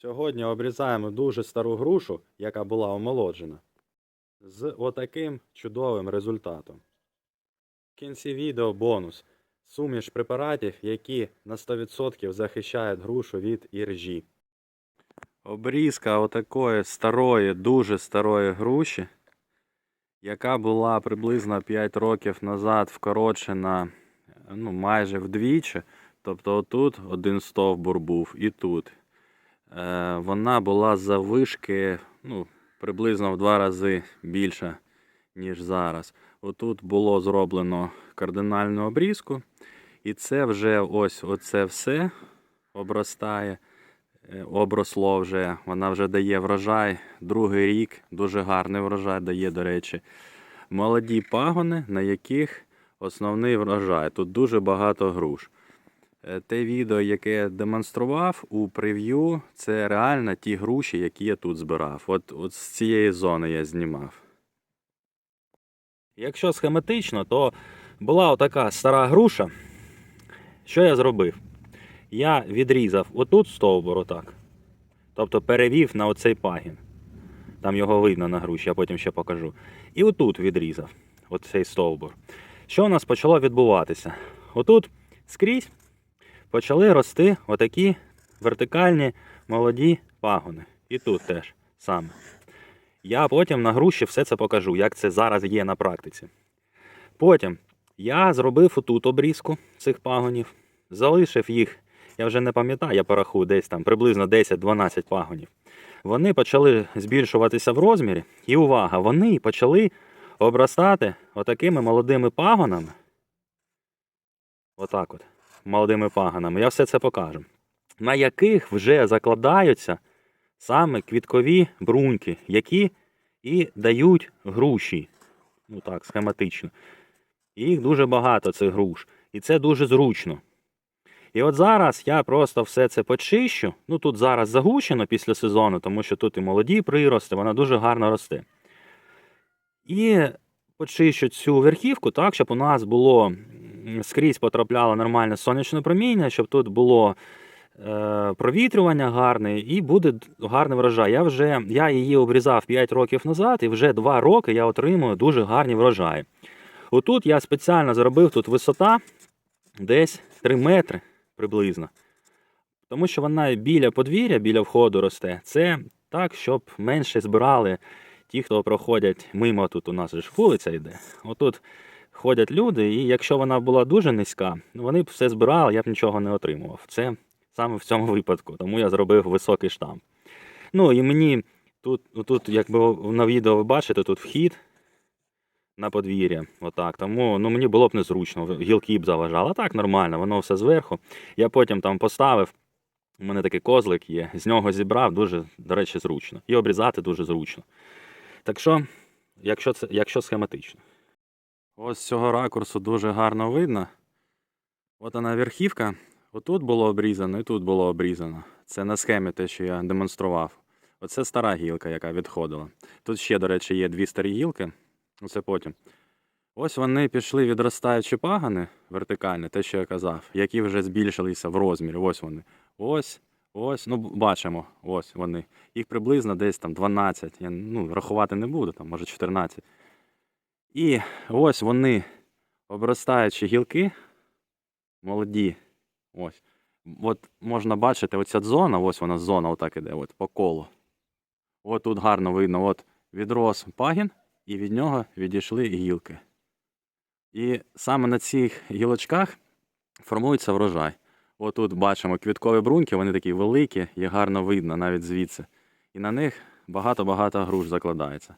Сьогодні обрізаємо дуже стару грушу, яка була омолоджена, з отаким чудовим результатом. В кінці відео бонус. Суміш препаратів, які на 100% захищають грушу від іржі. Обрізка отакої старої, дуже старої груші, яка була приблизно 5 років назад вкорочена ну, майже вдвічі. Тобто отут один стовбур був і тут. Е, вона була завишки ну, приблизно в два рази більша, ніж зараз. Отут було зроблено кардинальну обрізку, і це вже ось оце все обростає, е, обросло вже, вона вже дає врожай. Другий рік дуже гарний врожай дає, до речі. Молоді пагони, на яких основний врожай. Тут дуже багато груш. Е, Те відео, яке я демонстрував у прев'ю, це реально ті груші, які я тут збирав. От, от з цієї зони я знімав. Якщо схематично, то була отака стара груша. Що я зробив? Я відрізав отут стовбур, отак. Тобто перевів на оцей пагін. Там його видно на груші, я потім ще покажу. І отут відрізав оцей стовбур. Що у нас почало відбуватися? Отут скрізь почали рости отакі вертикальні молоді пагони. І тут теж саме. Я потім на груші все це покажу, як це зараз є на практиці. Потім я зробив отут обрізку цих пагонів, залишив їх, я вже не пам'ятаю, я порахую десь там приблизно 10-12 пагонів. Вони почали збільшуватися в розмірі, і увага, вони почали обростати отакими молодими пагонами. Отак от молодими паганами. Я все це покажу. На яких вже закладаються саме квіткові бруньки, які і дають груші. Ну так, схематично. Їх дуже багато цих груш. І це дуже зручно. І от зараз я просто все це почищу. Ну тут зараз загущено після сезону, тому що тут і молоді прирости, вона дуже гарно росте. І почищу цю верхівку так, щоб у нас було скрізь потрапляло нормальне сонячне проміння, щоб тут було е, провітрювання гарне і буде гарний врожай. Я вже я її обрізав 5 років назад, і вже 2 роки я отримую дуже гарні врожаї. Отут я спеціально зробив тут висота десь 3 метри приблизно. Тому що вона біля подвір'я, біля входу росте. Це так, щоб менше збирали ті, хто проходять мимо, тут у нас ж вулиця йде. Отут ходять люди, і якщо вона була дуже низька, вони б все збирали, я б нічого не отримував. Це саме в цьому випадку, тому я зробив високий штамп. Ну і мені тут, тут якби на відео ви бачите, тут вхід на подвір'я. Отак. Тому ну, мені було б незручно, гілки б заважали. А так нормально, воно все зверху. Я потім там поставив. У мене такий козлик є, з нього зібрав дуже, до речі, зручно. І обрізати дуже зручно. Так що, якщо, це, якщо схематично. Ось з цього ракурсу дуже гарно видно. От вона верхівка. Отут було обрізано і тут було обрізано. Це на схемі те, що я демонстрував. Оце стара гілка, яка відходила. Тут ще, до речі, є дві старі гілки. Оце потім. Ось вони пішли відростаючі пагани вертикальні, те, що я казав, які вже збільшилися в розмірі. Ось вони. Ось, ось, ну бачимо, ось вони. Їх приблизно десь там 12. Я ну, рахувати не буду, там, може 14. І ось вони, обростаючі гілки, молоді. Ось. От можна бачити, оця зона, ось вона зона, отак іде, от по колу. От тут гарно видно, от відрос пагін, і від нього відійшли гілки. І саме на цих гілочках формується врожай. Отут бачимо квіткові бруньки, вони такі великі, їх гарно видно навіть звідси. І на них багато-багато груш закладається.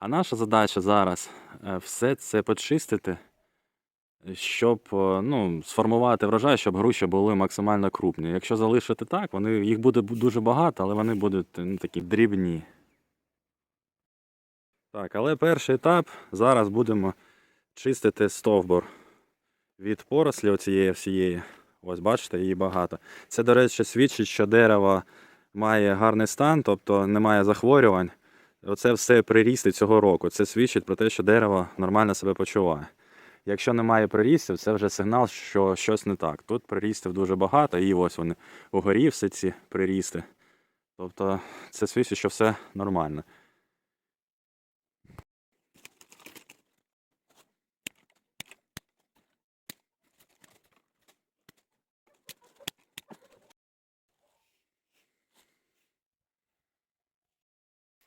А наша задача зараз е, все це почистити, щоб е, ну, сформувати врожай, щоб груші були максимально крупні. Якщо залишити так, вони, їх буде дуже багато, але вони будуть ну, такі дрібні. Так, але перший етап зараз будемо чистити стовбур від порослі оцієї всієї. Ось бачите, її багато. Це, до речі, свідчить, що дерево має гарний стан, тобто немає захворювань. Оце все прирісти цього року. Це свідчить про те, що дерево нормально себе почуває. Якщо немає прирістів, це вже сигнал, що щось не так. Тут прирістів дуже багато, і ось вони угорі всі ці прирісти. Тобто це свідчить, що все нормально.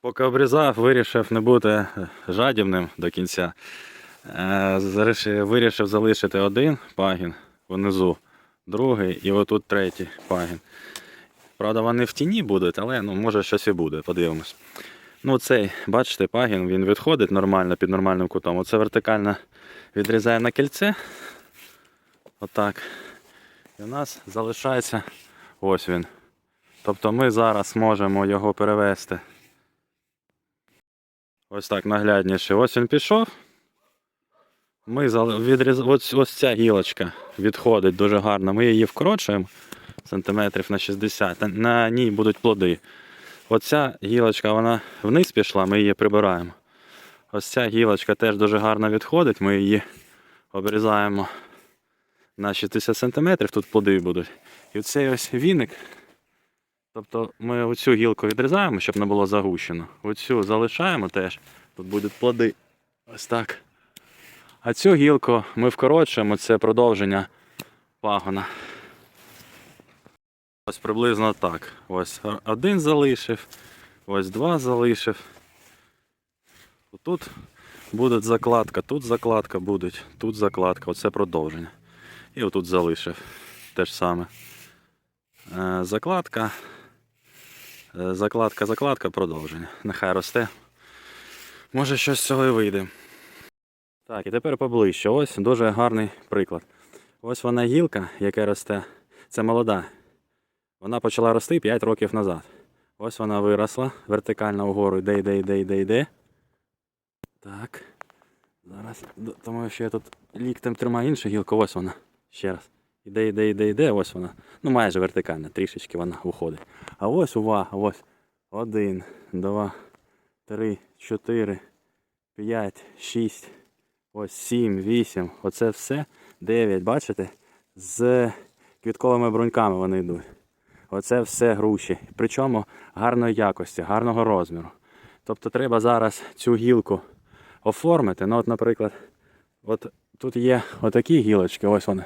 Поки обрізав, вирішив не бути жадібним до кінця. Е, Вирішив залишити один пагін внизу, другий і отут третій пагін. Правда, вони в тіні будуть, але ну, може щось і буде, подивимось. Ну, цей, бачите, пагін він відходить нормально під нормальним кутом. Оце вертикально відрізає на кільце. Отак. І у нас залишається ось він. Тобто ми зараз можемо його перевести. Ось так наглядніше. Ось він пішов. Ми відріз... ось, ось ця гілочка відходить дуже гарно. Ми її вкорочуємо сантиметрів на 60. На- ній будуть плоди. Оця гілочка вона вниз пішла, ми її прибираємо. Ось ця гілочка теж дуже гарно відходить. Ми її обрізаємо на 60 см, тут плоди будуть. І цей ось віник. Тобто ми оцю гілку відрізаємо, щоб не було загущено. Оцю залишаємо теж. Тут будуть плоди. Ось так. А цю гілку ми вкорочуємо, це продовження пагона. Ось приблизно так. Ось один залишив, ось два залишив. Тут буде закладка, тут закладка буде, тут закладка, оце продовження. І отут залишив те ж саме. Е, Закладка, закладка, закладка, продовження. Нехай росте. Може щось з цього і вийде. Так, і тепер поближче. Ось дуже гарний приклад. Ось вона гілка, яка росте. Це молода. Вона почала рости 5 років назад. Ось вона виросла вертикально вгору, йде, йде, йде, йде, йде. Так. Зараз. Тому що я тут ліктем тримаю іншу гілку, ось вона. Ще раз. Іде, йде, йде, йде, ось вона. Ну майже вертикальна, трішечки вона уходить. А ось увага, ось. Один, два, три, чотири, п'ять, шість, ось сім, вісім. Оце все. Дев'ять, бачите? З квітковими бруньками вони йдуть. Оце все груші. Причому гарної якості, гарного розміру. Тобто треба зараз цю гілку оформити. Ну, от, наприклад, от тут є отакі гілочки, ось вони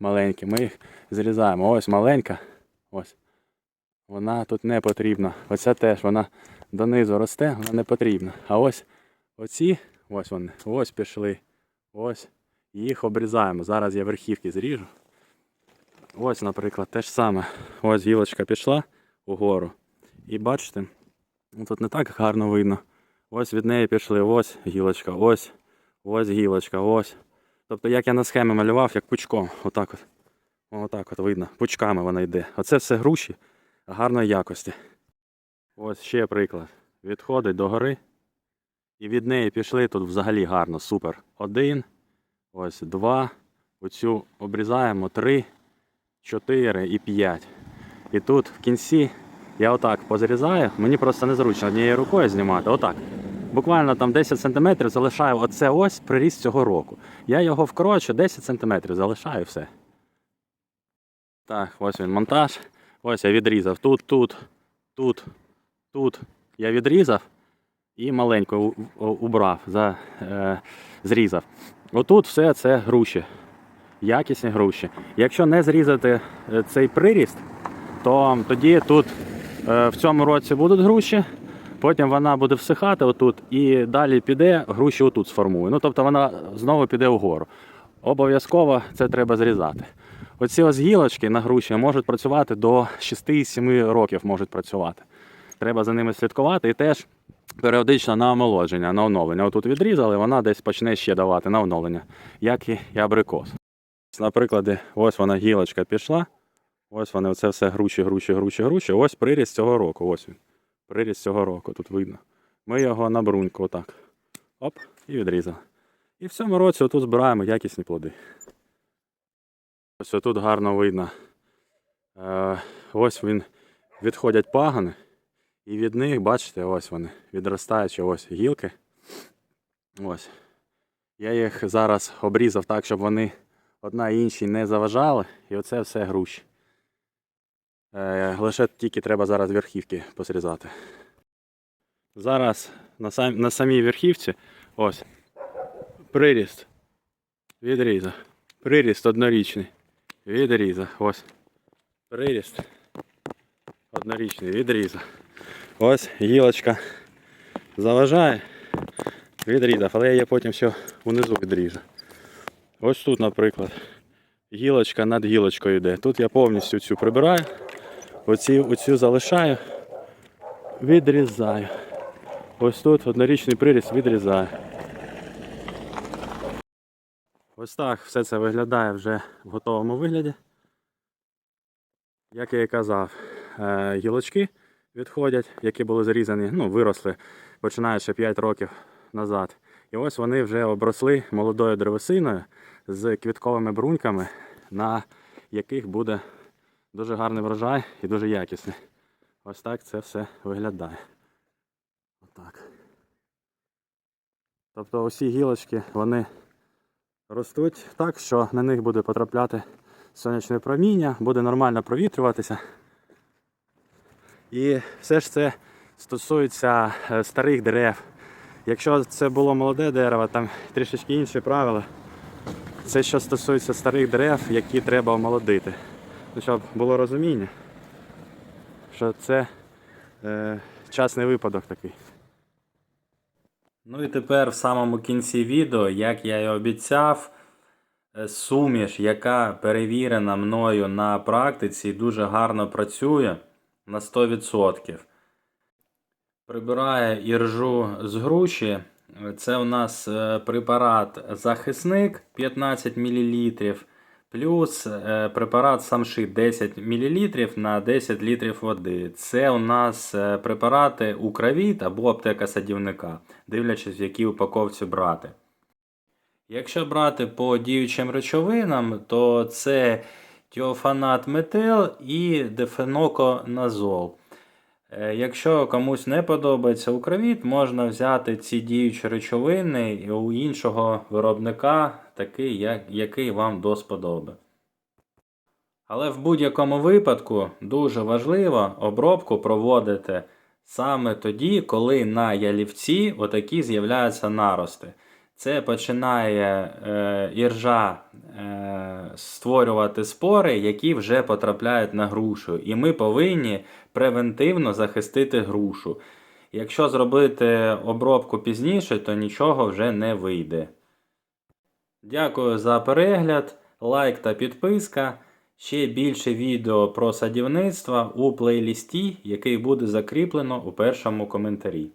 маленькі. Ми їх зрізаємо. Ось маленька. Ось. Вона тут не потрібна. Оця теж вона донизу росте, вона не потрібна. А ось оці, ось вони, ось пішли. Ось. Їх обрізаємо. Зараз я верхівки зріжу. Ось, наприклад, те ж саме. Ось гілочка пішла угору. І бачите, ну, тут не так гарно видно. Ось від неї пішли, ось гілочка, ось, ось гілочка, ось. Тобто, як я на схемі малював, як пучком. Отак от. Отак от видно. Пучками вона йде. Оце все груші гарної якості. Ось ще приклад. Відходить до гори. І від неї пішли тут взагалі гарно, супер. Один, ось два. Оцю обрізаємо три. 4 і 5. І тут в кінці я отак позрізаю. Мені просто незручно однією рукою знімати. Отак. Буквально там 10 см залишаю оце ось приріст цього року. Я його вкорочу 10 см, залишаю все. Так, ось він монтаж. Ось я відрізав тут, тут, тут, тут. Я відрізав і маленько убрав, за, е, зрізав. Отут все це груші якісні груші. Якщо не зрізати е, цей приріст, то тоді тут е, в цьому році будуть груші, потім вона буде всихати отут і далі піде, груші отут сформує. Ну тобто вона знову піде вгору. Обов'язково це треба зрізати. Оці ось гілочки на груші можуть працювати до 6-7 років можуть працювати. Треба за ними слідкувати і теж періодично на омолодження, на оновлення. Отут відрізали, вона десь почне ще давати на оновлення, як і абрикос. Наприклад, ось вона гілочка пішла. Ось вони, оце все груші, груші, груші, груші. Ось приріст цього року. Ось він. Приріст цього року, тут видно. Ми його на бруньку отак. Оп, і відрізали. І в цьому році отут збираємо якісні плоди. Ось отут гарно видно. Е, ось він відходять пагани. І від них, бачите, ось вони, відростаючі ось гілки. Ось. Я їх зараз обрізав так, щоб вони одна іншій не заважали. І оце все груші. Е, лише тільки треба зараз верхівки посрізати. Зараз на, сам, на самій верхівці ось приріст відріза. Приріст однорічний. Відріза. Ось. Приріст. Однорічний відріза. Ось гілочка заважає. Відрізав, але я її потім все унизу відріжу. Ось тут, наприклад, гілочка над гілочкою йде. Тут я повністю цю прибираю. Оці, оцю залишаю, відрізаю. Ось тут однорічний приріст відрізаю. Ось так все це виглядає вже в готовому вигляді. Як я і казав, е, гілочки відходять, які були зарізані, ну, виросли, починаючи 5 років назад. І ось вони вже обросли молодою древесиною з квітковими бруньками, на яких буде дуже гарний врожай і дуже якісний. Ось так це все виглядає. Отак. Тобто усі гілочки вони ростуть так, що на них буде потрапляти сонячне проміння, буде нормально провітрюватися. І все ж це стосується е, старих дерев. Якщо це було молоде дерево, там трішечки інші правила. Це що стосується старих дерев, які треба омолодити. Ну, щоб було розуміння, що це е, частний випадок такий. Ну і тепер в самому кінці відео, як я і обіцяв, е, суміш, яка перевірена мною на практиці, дуже гарно працює на 100%. Прибирає іржу з груші. Це у нас е, препарат захисник 15 мл, плюс е, препарат самшит 10 мл на 10 літрів води. Це у нас е, препарати Укровіт або аптека садівника, дивлячись, в якій упаковці брати. Якщо брати по діючим речовинам, то це тіофанат метил і дефеноконазол. Е, Якщо комусь не подобається укровіт, можна взяти ці діючі речовини у іншого виробника, такий, як, який вам до сподоби. Але в будь-якому випадку дуже важливо обробку проводити саме тоді, коли на ялівці отакі з'являються нарости. Це починає е, іржа е, створювати спори, які вже потрапляють на грушу. І ми повинні превентивно захистити грушу. Якщо зробити обробку пізніше, то нічого вже не вийде. Дякую за перегляд, лайк та підписка. Ще більше відео про садівництво у плейлісті, який буде закріплено у першому коментарі.